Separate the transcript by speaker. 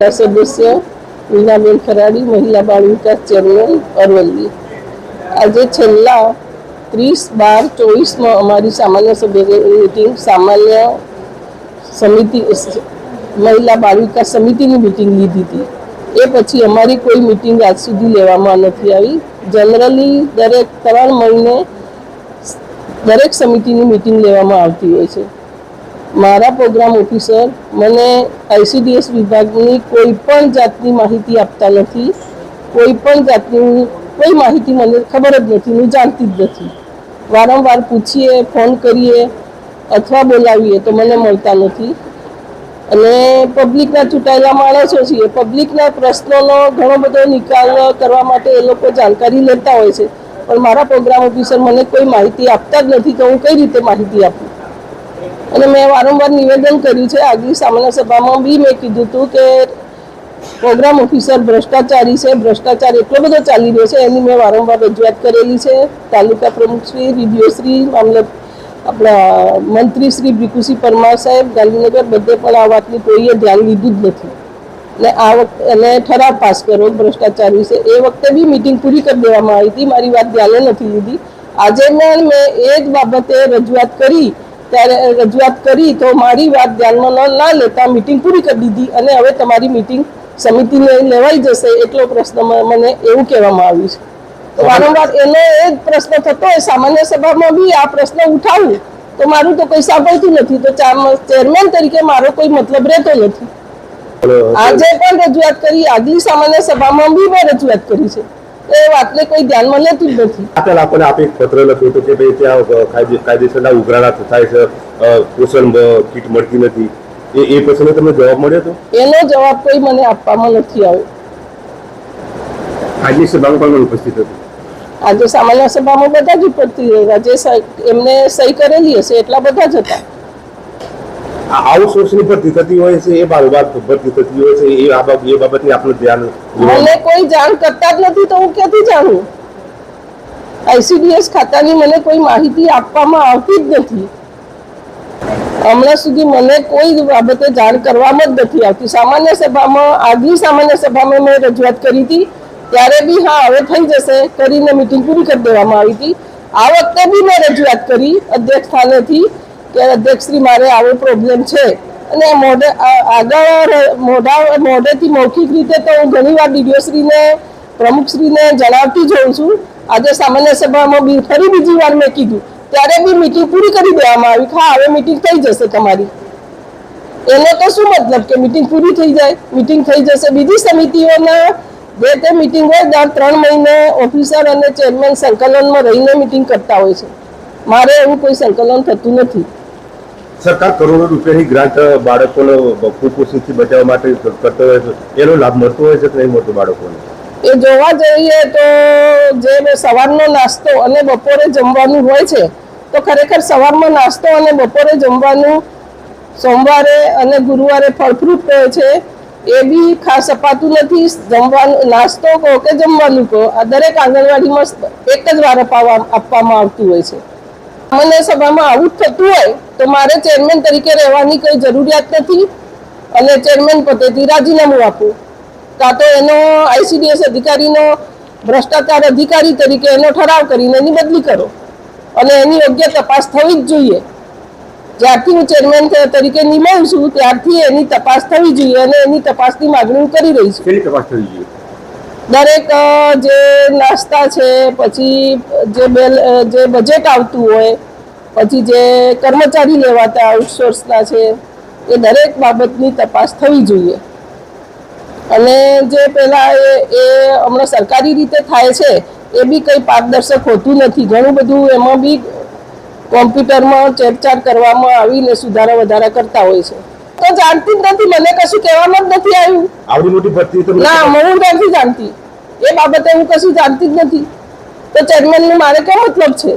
Speaker 1: સદસ્ય મીનાબેન ખરાડી મહિલા બાળ વિકાસ ચેરમેન અરવલ્લી. આજે છેલ્લા ત્રીસ બાર ચોવીસમાં અમારી સામાન્ય સભ્યની મિટિંગ સામાન્ય સમિતિ, મહિલા બાળ વિકાસ સમિતિની મિટિંગ લીધી હતી. એ પછી અમારી કોઈ મિટિંગ આજ સુધી લેવામાં નથી આવી. જનરલી દરેક ત્રણ મહિને દરેક સમિતિની મિટિંગ લેવામાં આવતી હોય છે. મારા પ્રોગ્રામ ઓફિસર મને આઈસીડીએસ વિભાગની કોઈ પણ જાતની માહિતી આપતા નથી, કોઈ પણ જાતની કોઈ માહિતી મને ખબર જ નથી, હું જાણતી જ નથી. વારંવાર પૂછીએ ફોન કરીએ અથવા બોલાવીએ તો મને મળતા નથી. અને પબ્લિકના ચૂંટાયેલા માણસો છીએ પબ્લિકના પ્રશ્નોનો ઘણો બધો નિકાલ કરવા માટે એ લોકો જાણકારી લેતા હોય છે. પણ મારા પ્રોગ્રામ ઓફિસર મને કોઈ માહિતી આપતા જ નથી, તો હું કઈ રીતે માહિતી આપું? અને મેં વારંવાર નિવેદન કર્યું છે આગલી સામાન્ય સભામાં બી મેં કીધું હતું કે પ્રોગ્રામ ઓફિસર ભ્રષ્ટાચારી છે, ભ્રષ્ટાચાર એટલો બધો ચાલી રહ્યો છે, એની મેં વારંવાર રજૂઆત કરેલી છે. તાલુકા પ્રમુખશ્રી ડીડીઓશ્રી મામલત આપણા મંત્રી શ્રી ભીખુસિંહ પરમાર સાહેબ, ગાંધીનગર બધે પણ આ વાતની કોઈએ ધ્યાન લીધું જ નથી. ને આ વખતે એને ઠરાવ પાસ કર્યો ભ્રષ્ટાચાર વિશે. એ વખતે બી મિટિંગ પૂરી કરી દેવામાં આવી હતી, મારી વાત ધ્યાને નથી લીધી. આજે પણ મેં એ જ બાબતે રજૂઆત કરી ત્યારે રજૂઆત કરી તો મારી વાત ધ્યાનમાં ના લેતા મિટિંગ પૂરી કરી દીધી અને હવે તમારી મિટિંગ સમિતિને લેવાઈ જશે એટલો પ્રશ્ન મને એવું કહેવામાં આવ્યું છે. તો વારંવાર એનો એ જ પ્રશ્ન થતો હોય સામાન્ય સભામાં બી આ પ્રશ્ન ઉઠાવું તો મારું તો કઈ સાંભળતું નથી. તો ચેરમેન તરીકે મારો કોઈ મતલબ રહેતો નથી. આજે પણ રજૂઆત કરી આગલી સામાન્ય સભામાં બી મેં રજૂઆત કરી છે. એ વાતને કોઈ ધ્યાનમાં લેતું જ નથી.
Speaker 2: આપેલ આપણને આપે એક પત્ર લખ્યું હતું કે ભાઈ ત્યાં કાયદેસરના ઉઘરાણા થાય છે પોષણ કીટ મળતી નથી. એ એ પ્રશ્નનો તમને જવાબ મળ્યો હતો
Speaker 1: એનો જવાબ કોઈ મને આપવામાં નથી આવ્યો.
Speaker 2: આજની સભામાં પણ ઉપસ્થિત હતું?
Speaker 1: આજે સામાન્ય સભામાં બધા જ ઉપસ્થિત હતા જે એમને સહી કરેલી હશે એટલા બધા જ હતા.
Speaker 2: આ ભરતી થતી હોય છે, એ બારોબાર ભરતી થતી હોય છે, એ આ બાબત, એ બાબતની આપણું ધ્યાન
Speaker 1: મને કોઈ જાણ કરતા જ નથી, તો હું ક્યાંથી જાણું? આઈસીડીએસ ખાતાની મને કોઈ માહિતી આપવામાં આવતી જ નથી. હમણાં સુધી મને કોઈ બાબતે જાણ કરવામાં જ નથી આવતી. સામાન્ય સભામાં આગલી સામાન્ય સભામાં મેં રજૂઆત કરી હતી, ત્યારે બી હા, હવે થઈ જશે, કરીને મિટિંગ પૂરી કરી દેવામાં આવી હતી. આ વખતે બી મેં રજૂઆત કરી, અધ્યક્ષ સ્થાનેથી કે અધ્યક્ષશ્રી, મારે આવો પ્રોબ્લેમ છે. અને મોઢે આગળ મોઢા, મોઢેથી મૌખિક રીતે તો હું ઘણીવાર ડીડીઓશ્રીને, પ્રમુખશ્રીને જણાવતી જ હોઉં છું. આજે સામાન્ય સભામાં બી ફરી બીજી વાર મેં કીધું. ત્યારે બી મિટિંગ પૂરી કરી દેવામાં આવી. હા, હવે મિટિંગ થઈ જશે તમારી. એનો તો શું મતલબ કે મિટિંગ પૂરી થઈ જાય? મિટિંગ થઈ જશે બીજી સમિતિઓના. જે તે મિટિંગ હોય, દર ત્રણ મહિને ઓફિસર અને ચેરમેન સંકલનમાં રહીને મિટિંગ કરતા હોય છે. મારે એવું કોઈ સંકલન થતું નથી.
Speaker 2: સરકાર કરોડો રૂપિયાની ગ્રાન્ટ બાળકોને કુપોષણથી બચાવવા માટે કરતો હોય છે એનો લાભ મળતો હોય છે કે નહીં મળતો બાળકોને?
Speaker 1: એ જોવા જઈએ તો જે સવારનો નાસ્તો અને બપોરે જમવાનું હોય છે, તો ખરેખર સવારમાં નાસ્તો અને બપોરે જમવાનું સોમવારે અને ગુરુવારે ફળ ફ્રૂટ કહે છે, એ બી ખાસ અપાતું નથી. જમવાનું, નાસ્તો કહો કે જમવાનું કહો, આ દરેક આંગણવાડીમાં એક જ વાર અપાવવા, આપવામાં આવતું હોય છે. મને સભામાં આવું જ થતું હોય તો મારે ચેરમેન તરીકે રહેવાની કોઈ જરૂરિયાત નથી અને ચેરમેન પદેથી રાજીનામું આપું. કાં તો એનો આઈસીડીએસ અધિકારીનો ભ્રષ્ટાચાર અધિકારી તરીકે એનો ઠરાવ કરીને એની બદલી કરો અને એની યોગ્ય તપાસ થવી જ જોઈએ. જ્યારથી હું ચેરમેન તરીકે નિમાવું છું ત્યારથી એની તપાસ થવી જોઈએ અને એની તપાસની માગણી કરી રહી છું.
Speaker 2: તપાસ થવી જોઈએ?
Speaker 1: દરેક જે નાસ્તા છે પછી જે બેલ જે બજેટ આવતું હોય પછી જે કર્મચારી લેવાતા આઉટસોર્સના છે એ દરેક બાબતની તપાસ થવી જોઈએ. અને જે પહેલાં એ એ હમણાં સરકારી રીતે થાય છે એ બી કંઈ પારદર્શક હોતું નથી. ઘણું બધું એમાં બી કોમ્પ્યુટરમાં ચેરચાર કરવામાં આવીને સુધારા વધારા કરતા હોય છે. તો જાણતી જ નથી મને કશું કહેવામાં જ નથી આવ્યું.
Speaker 2: આવડી મોટી ભરતી તો
Speaker 1: ના હું નથી જાણતી. એ બાબતે હું કશું જાણતી જ નથી. તો ચેરમેનનું મારે કેમ મતલબ છે?